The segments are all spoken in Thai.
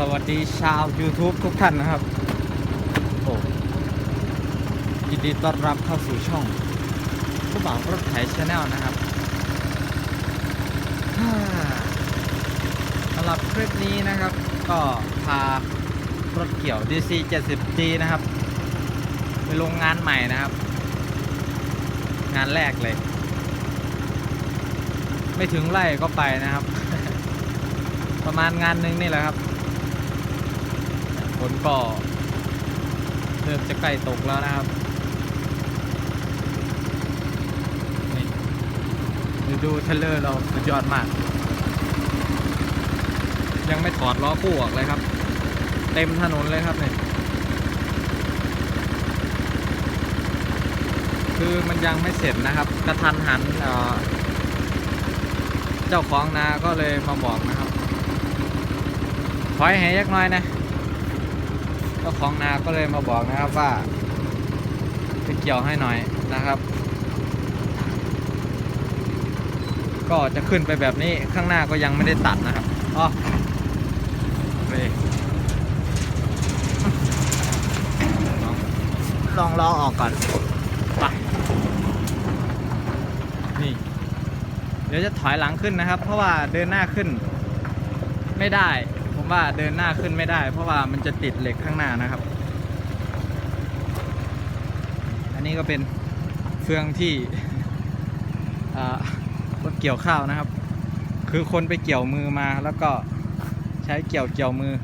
สวัสดีชาว YouTube ทุกท่านนะครับ โอ้ยินดีต้อนรับเข้าสู่ช่องผู้บ่าวรถไถชาแนลนะครับสำหรับคลิปนี้นะครับ ก็พารถเกี่ยว DC 70G นะครับ ไปลงงานใหม่นะครับ งานแรกเลย ไม่ถึงไร่ก็ไปนะครับ ประมาณงานหนึ่งนี่แหละครับ ฝนก็เริ่มจะใกล้ตกแล้วนะครับนี่ดี๋ยวดูเทรลเลอร์เราสุดยอดมาก ยังไม่ถอดล้อคู่ออกเลยครับ เต็มถนนเลยครับเนี่ยคือมันยังไม่เสร็จนะครับ กระทันหันเเจ้าของนาก็เลยมาบอกนะครับถอยให้ยักหน้อยนะ จ้าของนาก็เลยมาบอกนะครับว่าไปเกี่ยวให้หน่อยนะครับ ก็จะขึ้นไปแบบนี้ข้างหน้าก็ยังไม่ได้ตัดนะครับอ๋อไปลองลองล้อออกก่อนไปนี่ เดี๋ยวจะถอยหลังขึ้นนะครับ เพราะว่าเดินหน้าขึ้น ไม่ได้ ว่าเดินหน้าขึ้นไม่ได้ เพราะว่ามันจะติดเหล็กข้างหน้านะครับ อันนี้ก็เป็นเฟืองที่อ่ารถเกี่ยวข้าวนะครับ คือคนไปเกี่ยวมือมาแล้วก็ใช้เกี่ยวเกี่ยวมือ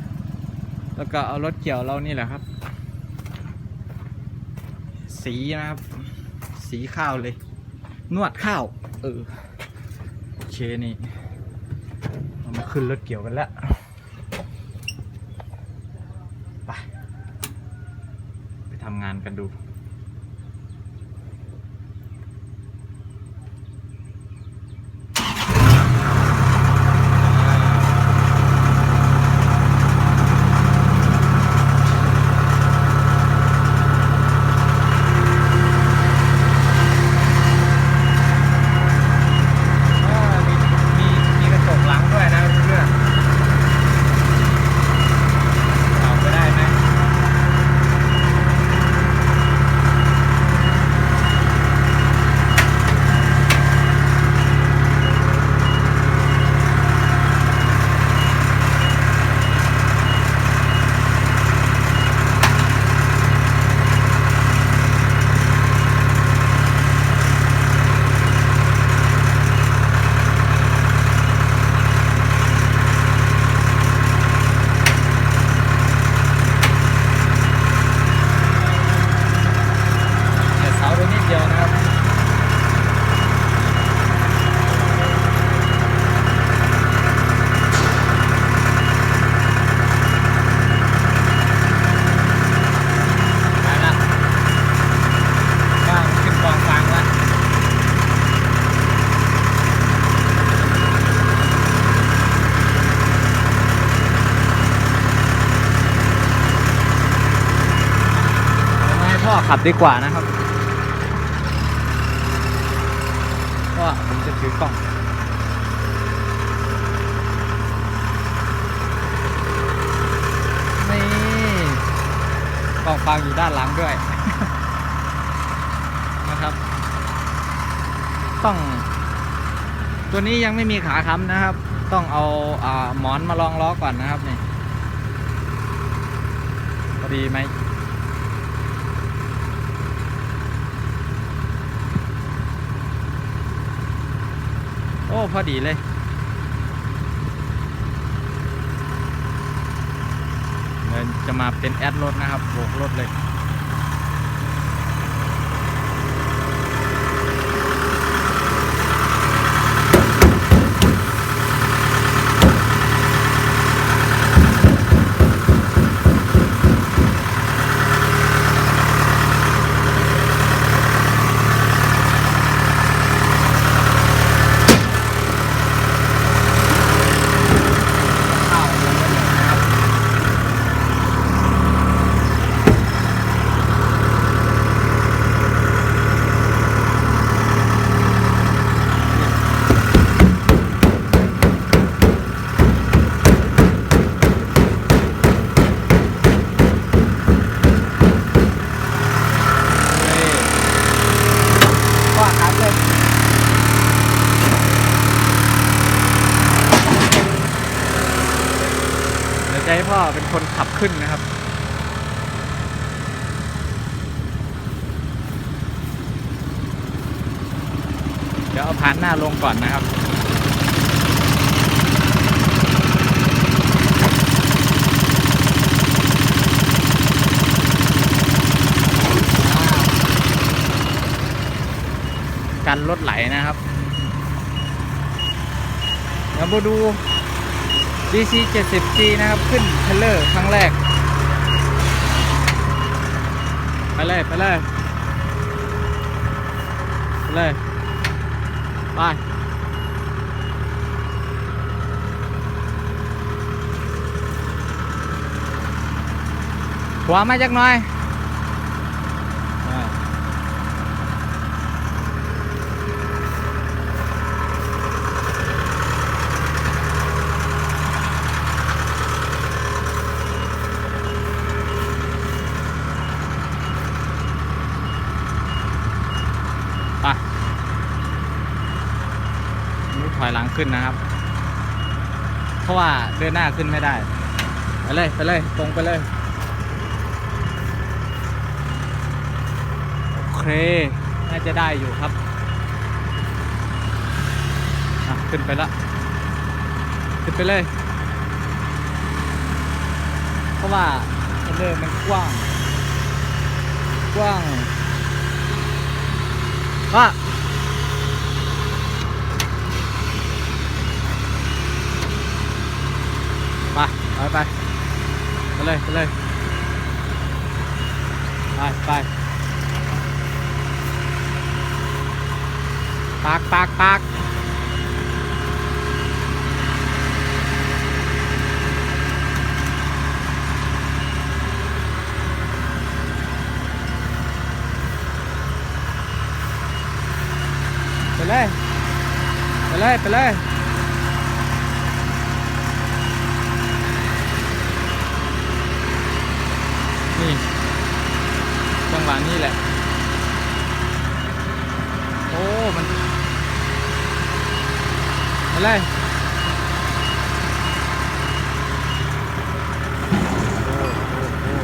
แล้วก็เอารถเกี่ยวเรานี่แหละครับ สีนะครับ สีข้าวเลย นวดข้าวเออโอเคนี่เรามาขึ้นรถเกี่ยวกันแล้ว ไป ไป ทำงานกันดู อ่ามีมีมีกระจกหลังด้วยนะเพื่อนๆเอาไปได้ไหมเดี๋ยวเสาไปนิดเดียวนะครับ ไปละว่างขึ้นกองฟางละเอามาให้พ่อ ขับดีกว่านะครับเพราะผมจะถือกล้องนี่กล้องฟังอยู่ด้านหลังด้วยนะครับ ต้อง ตัวนี้ยังไม่มีขาค้ำนะครับ ต้องเอาอาหมอนมาลองล้อก่อนนะครับนี่พอดีไหม พอดีเลย เดี๋ยวจะมาเป็นแอดรถนะครับโบกรถเลย จะให้พ่อเป็นคนขับขึ้นนะครับ เดี๋ยวเอาผ่านหน้าลงก่อนนะครับกันรถไหลนะครับ เดี๋ยวมาดู DC 70G นะครับ ขึ้นเทเลอร์ครั้งแรก ไปเลยไปเลยไปเลยไปขวามาจักหน่อยอ่าไปนี่ถอยหลัง ขึ้นนะครับ เพราะว่าเดินหน้าขึ้นไม่ได้ ไปเลยไปเลยตรงไปเลย โอเค น่าจะได้อยู่ครับขึ้นไปละขึ้นไปเลย เพราะว่าเทรลเลมันกว้าง กว้างว่า ไปไปไปไปเลยไปเลยไปไปปากปากปากไปเลย ไปเลย ไปเลย นี่ จังหวะนี้แหละ โอ้ มันไปเลยโอ้โอ้โอ้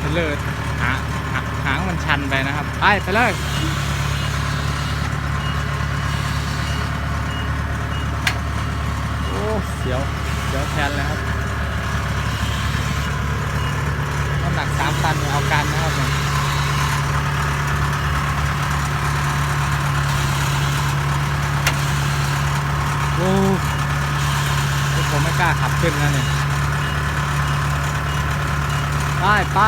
ไปเลยหาหาหางมันชันไปนะครับ ไป ไปเลยโอ้เสียวเสียวแทนเลยครับ น้ำหนัก สามตันเอากันนะครับเนี่ยโอ้ผมไม่กล้าขับขึ้นนะเนี่ยไปไป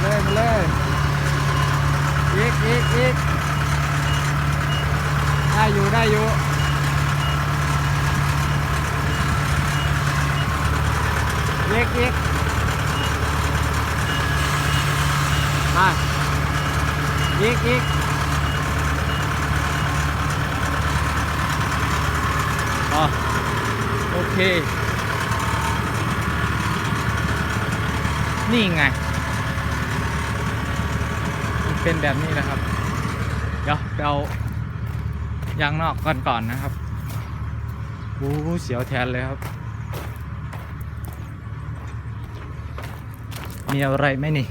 เลยมาเลยอีกอีกอีกได้อยู่ได้อยู่ อีกอีกมาอีกอีกอ๋อโอเค นี่ไง มันเป็นแบบนี้นะครับ เดี๋ยวเอายางนอกก่อนก่อนนะครับโอ้โหเสียวแทนเลยครับ มีอะไรไหมนี่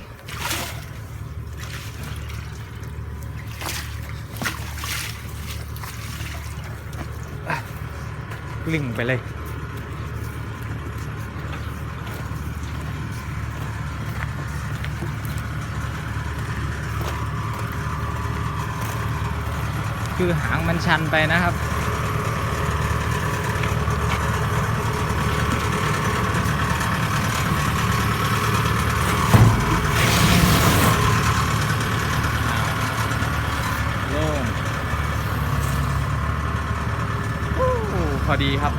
กลิ้งไปเลยคือหางมันชันไปนะครับ โล่งโอ้พ อดีครับ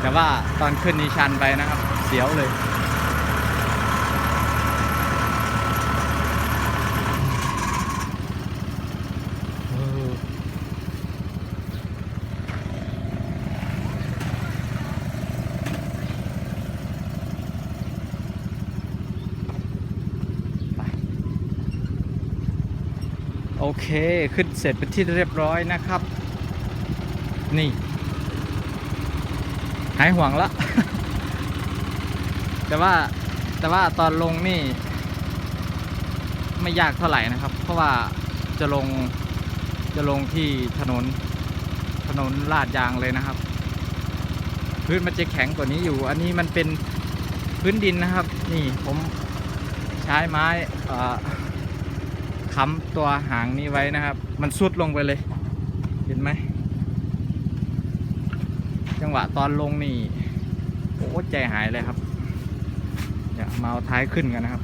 แต่ว่าตอนขึ้นนี่ชันไปนะครับ เสียวเลย โอเค ขึ้นเสร็จเป็นที่เรียบร้อยนะครับ นี่ หายห่วงล้วแต่ว่าแต่ว่าตอนลงนี่ ไม่ยากเท่าไหร่นะครับ เพราะว่าจะลงจะลงที่ถนนถนนลาดยางเลยนะครับ พื้นมันจะแข็งกว่านี้อยู่ อันนี้มันเป็นพื้นดินนะครับ นี่ผมใช้ไม้ค้ำตัวหางนี้ไว้นะครับ มันสุดลงไปเลย เห็นไหม จังหวะตอนลงนี่โอ้ใจหายเลยครับ เดี๋ยวมาเอาท้ายขึ้นกันนะครับ